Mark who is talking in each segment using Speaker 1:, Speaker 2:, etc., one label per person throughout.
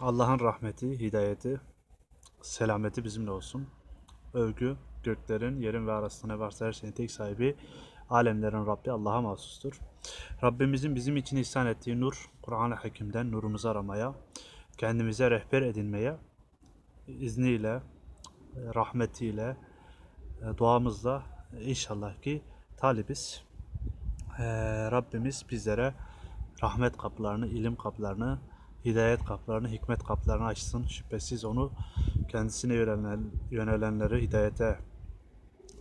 Speaker 1: Allah'ın rahmeti, hidayeti, selameti bizimle olsun. Övgü, göklerin, yerin ve arasında ne varsa her şeyin tek sahibi, alemlerin Rabbi Allah'a mahsustur. Rabbimizin bizim için ihsan ettiği nur, Kur'an-ı Hakim'den nurumuzu aramaya, kendimize rehber edinmeye, izniyle, e, rahmetiyle, e, duamızla inşallah ki talibiz. E, Rabbimiz bizlere rahmet kapılarını, ilim kapılarını, hidayet kapılarını, hikmet kapılarını açsın. Şüphesiz onu kendisine yönelen, yönelenleri hidayete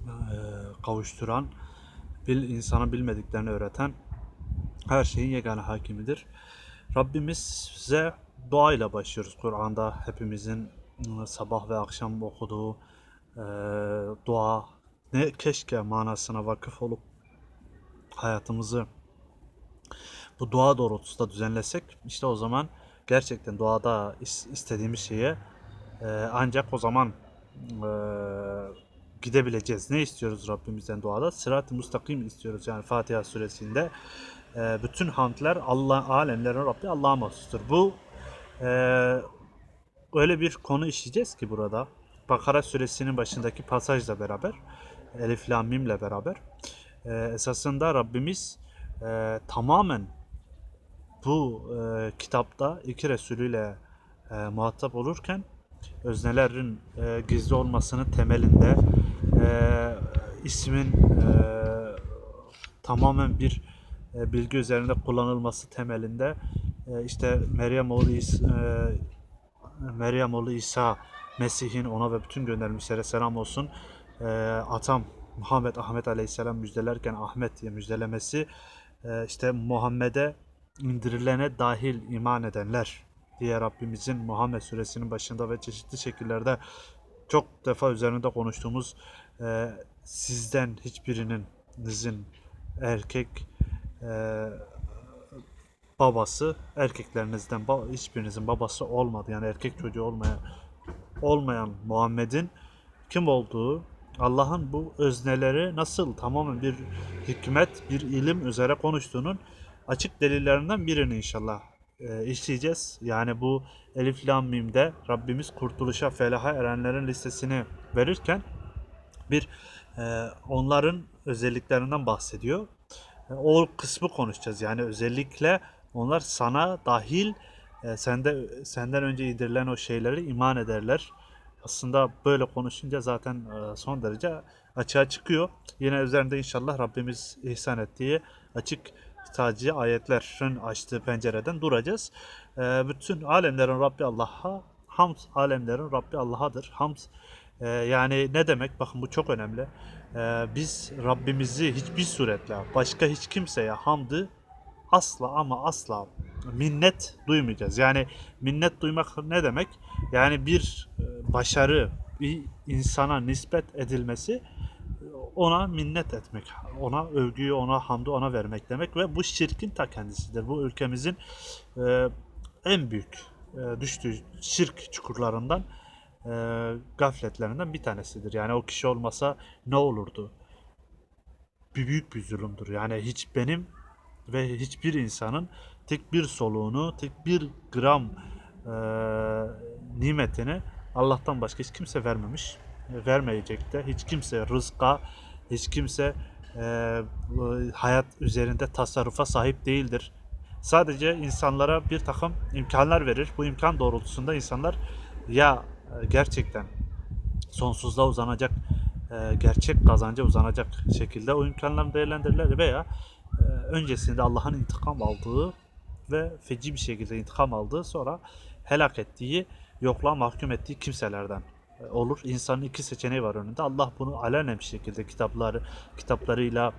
Speaker 1: e, kavuşturan, bil, insana bilmediklerini öğreten her şeyin yegane hakimidir. Rabbimize duayla başlıyoruz. Kur'an'da hepimizin e, sabah ve akşam okuduğu e, dua ne keşke manasına vakıf olup hayatımızı bu dua doğrultusunda düzenlesek işte o zaman gerçekten is- istediğimiz şeye e, ancak o zaman e, gidebileceğiz. Ne istiyoruz Rabbimizden duada? Sırat-ı müstakim istiyoruz. Yani Fatiha suresinde e, bütün hamdler Allah alemlerin Rabbi Allah'a mahsustur. Bu öyle bir konu işleyeceğiz ki burada. Bakara suresinin başındaki pasajla beraber Elif Lam Mim'le beraber esasında Rabbimiz tamamen bu e, kitapta iki Resulüyle e, muhatap olurken öznelerin e, gizli olmasının temelinde e, ismin e, tamamen bir e, bilgi üzerinde kullanılması temelinde e, işte Meryem oğlu İsa, e, Meryem oğlu İsa Mesih'in ona ve bütün göndermişlere selam olsun. E, atam Muhammed Ahmet Aleyhisselam müjdelerken Ahmet diye müjdelemesi e, işte Muhammed'e indirilene dahil iman edenler. Diye Rabbimizin Muhammed suresinin başında ve çeşitli şekillerde çok defa üzerinde konuştuğumuz e, sizden hiçbirinin nizin erkek e, babası erkeklerinizden hiçbirinizin babası olmadı. Yani erkek çocuğu olmayan olmayan Muhammed'in kim olduğu Allah'ın bu özneleri nasıl tamamen bir hikmet, bir ilim üzere konuştuğunun açık delillerinden birini inşallah e, işleyeceğiz. Yani bu Elif Lam Mim'de Rabbimiz kurtuluşa, felaha erenlerin listesini verirken bir e, onların özelliklerinden bahsediyor. E, o kısmı konuşacağız. Yani özellikle onlar sana dahil e, sende senden önce indirilen o şeyleri iman ederler. Aslında böyle konuşunca zaten e, son derece açığa çıkıyor. Yine üzerinde inşallah Rabbimiz ihsan ettiği açık taci ayetlerin açtığı pencereden duracağız. E, bütün alemlerin Rabbi Allah'a, hamd alemlerin Rabbi Allah'adır. Hamd e, yani ne demek? Bakın bu çok önemli. E, biz Rabbimizi hiçbir suretle başka hiç kimseye hamdı asla ama asla minnet duymayacağız. Yani minnet duymak ne demek? Yani bir e, başarı bir insana nispet edilmesi ona minnet etmek, ona övgüyü, ona hamdı ona vermek demek ve bu şirkin ta kendisidir. Bu ülkemizin e, en büyük e, düştüğü şirk çukurlarından e, gafletlerinden bir tanesidir. Yani o kişi olmasa ne olurdu? Bir büyük bir zulümdür. Yani hiç benim ve hiçbir insanın tek bir soluğunu, tek bir gram e, nimetini Allah'tan başka hiç kimse vermemiş. Vermeyecek de. Hiç kimse rızka, hiç kimse e, hayat üzerinde tasarrufa sahip değildir. Sadece insanlara bir takım imkanlar verir. Bu imkan doğrultusunda insanlar ya e, gerçekten sonsuzluğa uzanacak, e, gerçek kazanca uzanacak şekilde o imkanlarını değerlendirirler veya e, öncesinde Allah'ın intikam aldığı ve feci bir şekilde intikam aldığı sonra helak ettiği, yokluğa mahkum ettiği kimselerden olur. İnsanın iki seçeneği var önünde. Allah bunu alenen bir şekilde kitapları kitaplarıyla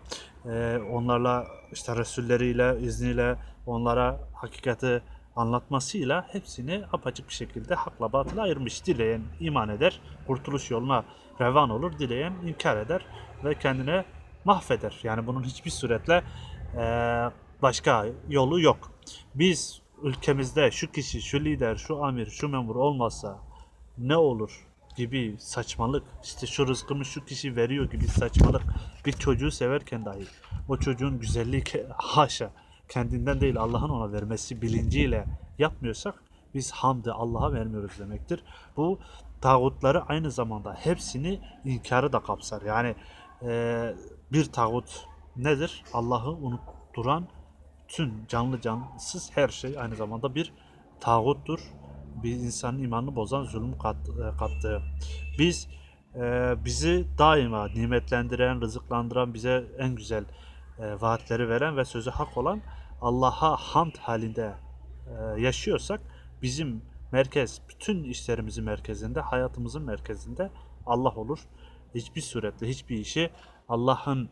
Speaker 1: e, onlarla işte resulleriyle izniyle onlara hakikati anlatmasıyla hepsini apaçık bir şekilde hakla batıla ayırmış. Dileyen iman eder, kurtuluş yoluna revan olur. Dileyen inkar eder ve kendine mahveder. Yani bunun hiçbir suretle e, başka yolu yok. Biz ülkemizde şu kişi, şu lider, şu amir, şu memur olmazsa ne olur gibi saçmalık, işte şu rızkımı şu kişi veriyor gibi saçmalık bir çocuğu severken dahi o çocuğun güzelliği haşa kendinden değil Allah'ın ona vermesi bilinciyle yapmıyorsak biz hamdı Allah'a vermiyoruz demektir. Bu tağutları aynı zamanda hepsini inkarı da kapsar. Yani e, bir tağut nedir? Allah'ı unutturan tüm canlı cansız her şey aynı zamanda bir tağuttur. Bir insanın imanını bozan zulüm kat, e, kattığı. Biz e, bizi daima nimetlendiren, rızıklandıran, bize en güzel e, vaatleri veren ve sözü hak olan Allah'a hamd halinde e, yaşıyorsak bizim merkez, bütün işlerimizin merkezinde, hayatımızın merkezinde Allah olur. Hiçbir suretle hiçbir işi Allah'ın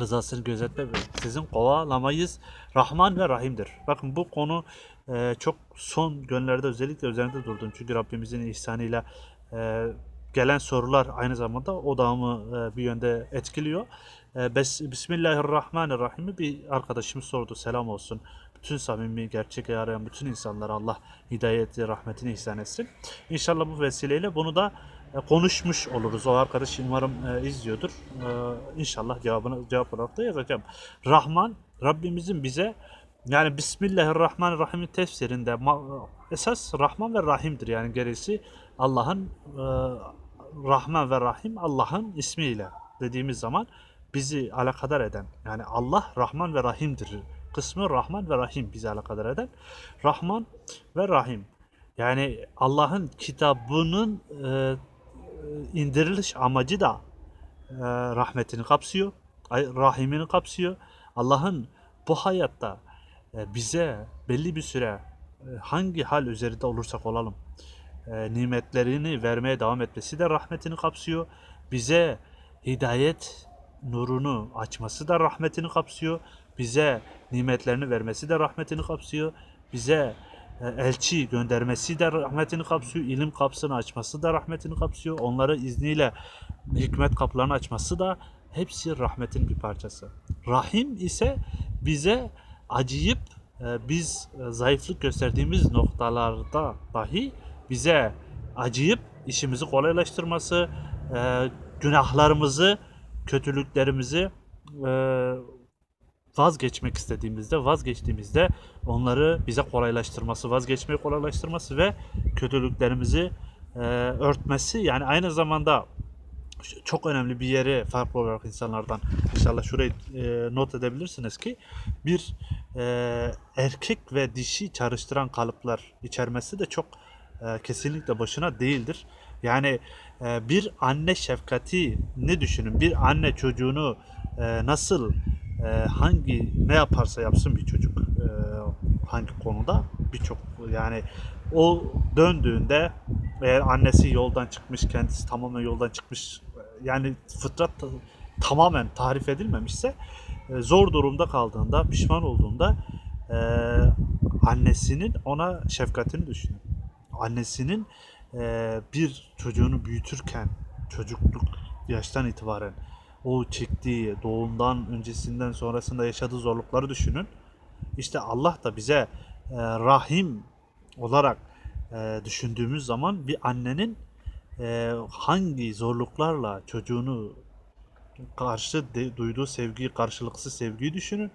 Speaker 1: rızasını gözetme sizin kovalamayız. Rahman ve Rahim'dir. Bakın bu konu e, çok son günlerde özellikle üzerinde durdum. Çünkü Rabbimizin ihsanıyla e, gelen sorular aynı zamanda odağımı e, bir yönde etkiliyor. E, Bismillahirrahmanirrahim'i bir arkadaşımız sordu. Selam olsun. Bütün samimi, gerçek arayan bütün insanlara Allah hidayeti, rahmetini ihsan etsin. İnşallah bu vesileyle bunu da konuşmuş oluruz. O arkadaş umarım e, izliyordur. E, inşallah cevabını cevap olarak da yazacağım. Rahman Rabbimizin bize yani Bismillahirrahmanirrahim'in tefsirinde esas Rahman ve Rahim'dir. Yani gerisi Allah'ın e, Rahman ve Rahim Allah'ın ismiyle dediğimiz zaman bizi alakadar eden yani Allah Rahman ve Rahim'dir. Kısmı Rahman ve Rahim bizi alakadar eden. Rahman ve Rahim. Yani Allah'ın kitabının e, indiriliş amacı da e, rahmetini kapsıyor, rahimini kapsıyor. Allah'ın bu hayatta e, bize belli bir süre e, hangi hal üzerinde olursak olalım e, nimetlerini vermeye devam etmesi de rahmetini kapsıyor. Bize hidayet nurunu açması da rahmetini kapsıyor. Bize nimetlerini vermesi de rahmetini kapsıyor. Bize e, elçi göndermesi de rahmetini kapsıyor. İlim kapısını açması da rahmetini kapsıyor. Onları izniyle hikmet kapılarını açması da hepsi rahmetin bir parçası. Rahim ise bize acıyıp e, biz e, zayıflık gösterdiğimiz noktalarda dahi bize acıyıp işimizi kolaylaştırması, e, günahlarımızı, kötülüklerimizi e, vazgeçmek istediğimizde, vazgeçtiğimizde onları bize kolaylaştırması, vazgeçmeyi kolaylaştırması ve kötülüklerimizi e, örtmesi yani aynı zamanda çok önemli bir yeri farklı olarak insanlardan inşallah şurayı e, not edebilirsiniz ki bir e, erkek ve dişi çağrıştıran kalıplar içermesi de çok e, kesinlikle başına değildir. Yani e, bir anne şefkati ne düşünün? Bir anne çocuğunu e, nasıl e, hangi ne yaparsa yapsın bir çocuk e, hangi konuda birçok yani o döndüğünde eğer annesi yoldan çıkmış kendisi tamamen yoldan çıkmış e, yani fıtrat ta- tamamen tarif edilmemişse e, zor durumda kaldığında pişman olduğunda e, annesinin ona şefkatini düşünün. Annesinin e, bir çocuğunu büyütürken çocukluk yaştan itibaren o çektiği doğumdan öncesinden sonrasında yaşadığı zorlukları düşünün. İşte Allah da bize e, rahim olarak e, düşündüğümüz zaman bir annenin e, hangi zorluklarla çocuğunu karşı de- duyduğu sevgiyi, karşılıksız sevgiyi düşünün.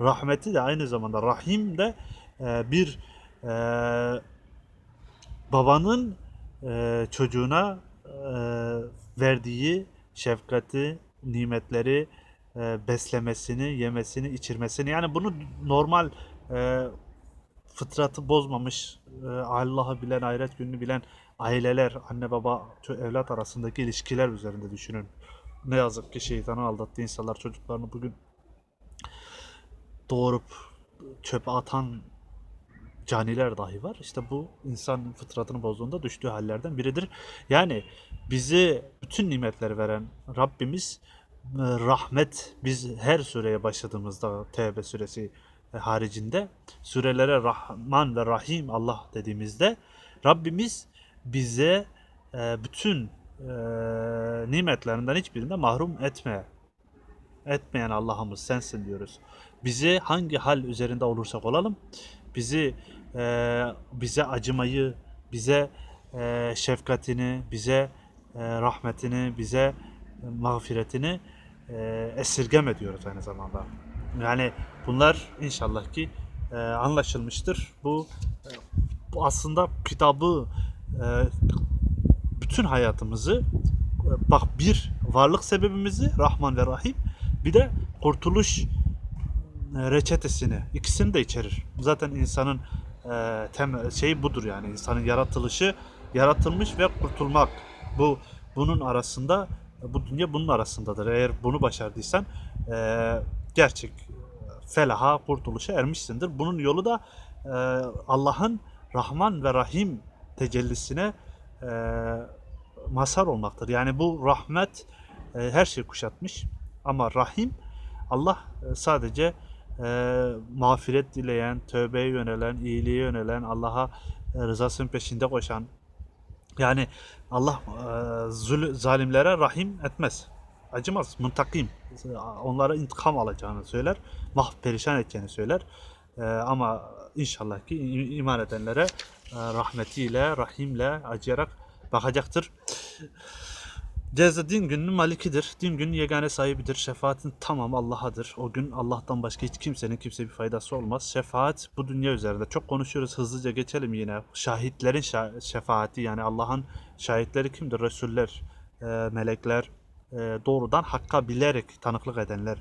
Speaker 1: Rahmeti de aynı zamanda rahim de e, bir e, babanın e, çocuğuna e, verdiği şefkati, nimetleri e, beslemesini, yemesini, içirmesini yani bunu normal e, fıtratı bozmamış, e, Allah'ı bilen, ahiret gününü bilen aileler, anne baba, evlat arasındaki ilişkiler üzerinde düşünün. Ne yazık ki şeytanın aldattığı insanlar çocuklarını bugün doğurup çöpe atan caniler dahi var. İşte bu insan fıtratını bozduğunda düştüğü hallerden biridir. Yani bizi bütün nimetleri veren Rabbimiz e, rahmet biz her sureye başladığımızda Tevbe suresi e, haricinde surelere Rahman ve Rahim Allah dediğimizde Rabbimiz bize e, bütün nimetlerinden hiçbirinde mahrum etme etmeyen Allah'ımız sensin diyoruz. Bizi hangi hal üzerinde olursak olalım bizi e, bize acımayı, bize e, şefkatini, bize e, rahmetini, bize e, mağfiretini e, esirgeme diyoruz aynı zamanda. Yani bunlar inşallah ki e, anlaşılmıştır. Bu e, bu aslında kitabı e, bütün hayatımızı e, bak bir varlık sebebimizi Rahman ve Rahim bir de kurtuluş e, reçetesini ikisini de içerir. Zaten insanın e, temel şeyi budur yani insanın yaratılışı yaratılmış ve kurtulmak. Bu bunun arasında bu dünya bunun arasındadır. Eğer bunu başardıysan e, gerçek felaha, kurtuluşa ermişsindir. Bunun yolu da e, Allah'ın Rahman ve Rahim tecellisine e, mazhar olmaktır. Yani bu rahmet e, her şeyi kuşatmış ama Rahim Allah e, sadece e, mağfiret dileyen, tövbeye yönelen, iyiliğe yönelen, Allah'a e, rızasının peşinde koşan yani Allah e, zul- zalimlere rahim etmez. Acımaz, muntakim. Onlara intikam alacağını söyler, mah perişan edeceğini söyler. E, ama inşallah ki iman edenlere e, rahmetiyle, rahimle acıyarak bakacaktır. Ceza din gününün malikidir. Din günün yegane sahibidir. Şefaatin tamamı Allah'adır. O gün Allah'tan başka hiç kimsenin kimseye bir faydası olmaz. Şefaat bu dünya üzerinde. Çok konuşuyoruz. Hızlıca geçelim yine. Şahitlerin şa- şefaati yani Allah'ın şahitleri kimdir? Resuller, e, melekler, e, doğrudan hakka bilerek tanıklık edenler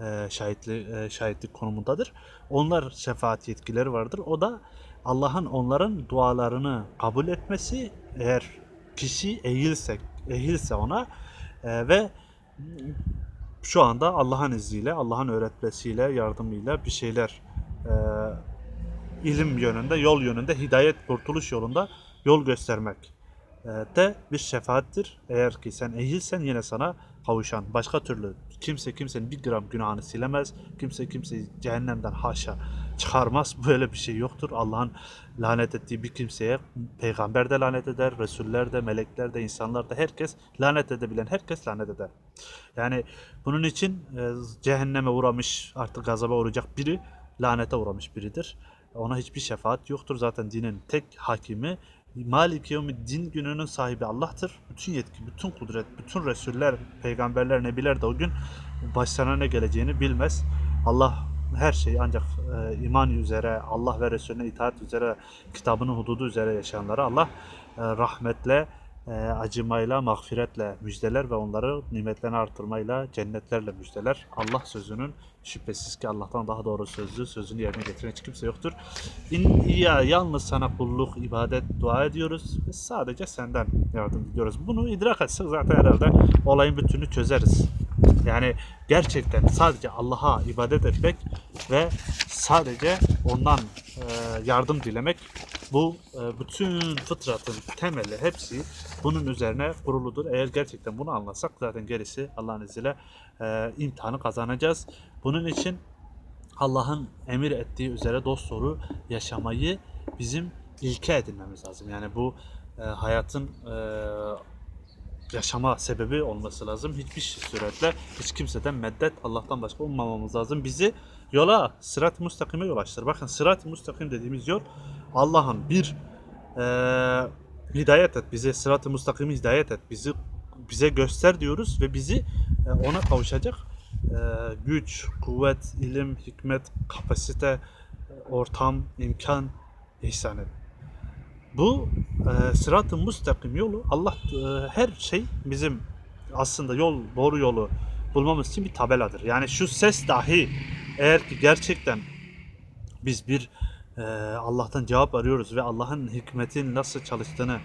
Speaker 1: e, şahitli, e, şahitlik konumundadır. Onlar şefaat yetkileri vardır. O da Allah'ın onların dualarını kabul etmesi eğer kişi eğilse, ehilse ona e, ve şu anda Allah'ın izniyle, Allah'ın öğretmesiyle, yardımıyla bir şeyler e, ilim yönünde, yol yönünde, hidayet, kurtuluş yolunda yol göstermek e, de bir şefaattir. Eğer ki sen ehilsen yine sana kavuşan. Başka türlü kimse kimsenin bir gram günahını silemez. Kimse kimseyi cehennemden haşa çıkarmaz. Böyle bir şey yoktur. Allah'ın lanet ettiği bir kimseye peygamber de lanet eder, resuller de, melekler de, insanlar da herkes lanet edebilen herkes lanet eder. Yani bunun için e, cehenneme uğramış, artık gazaba uğrayacak biri lanete uğramış biridir. Ona hiçbir şefaat yoktur. Zaten dinin tek hakimi Malik din gününün sahibi Allah'tır. Bütün yetki, bütün kudret, bütün resuller, peygamberler, nebiler de o gün başlarına ne geleceğini bilmez. Allah her şeyi ancak e, iman üzere, Allah ve Resulüne itaat üzere, kitabının hududu üzere yaşayanlara Allah e, rahmetle, e, acımayla, mağfiretle müjdeler ve onları nimetlerini artırmayla, cennetlerle müjdeler. Allah sözünün şüphesiz ki Allah'tan daha doğru sözlü, sözünü yerine getiren hiç kimse yoktur. İn ya yalnız sana kulluk, ibadet, dua ediyoruz ve sadece senden yardım diliyoruz. Bunu idrak etsek zaten herhalde olayın bütününü çözeriz. Yani gerçekten sadece Allah'a ibadet etmek ve sadece ondan e, yardım dilemek bu e, bütün fıtratın temeli hepsi bunun üzerine kuruludur. Eğer gerçekten bunu anlasak zaten gerisi Allah'ın izniyle e, imtihanı kazanacağız. Bunun için Allah'ın emir ettiği üzere dosdoğru yaşamayı bizim ilke edinmemiz lazım. Yani bu e, hayatın e, yaşama sebebi olması lazım. Hiçbir suretle hiç kimseden meddet Allah'tan başka ummamamız lazım. Bizi yola sırat-ı müstakime yol açtır. Bakın sırat-ı müstakim dediğimiz yol Allah'ın bir e, hidayet et bize sırat-ı müstakimi hidayet et bizi bize göster diyoruz ve bizi e, ona kavuşacak e, güç, kuvvet, ilim, hikmet, kapasite, ortam, imkan ihsan et. Bu e, sırat-ı müstakim yolu Allah e, her şey bizim aslında yol doğru yolu bulmamız için bir tabeladır. Yani şu ses dahi eğer ki gerçekten biz bir e, Allah'tan cevap arıyoruz ve Allah'ın hikmetin nasıl çalıştığını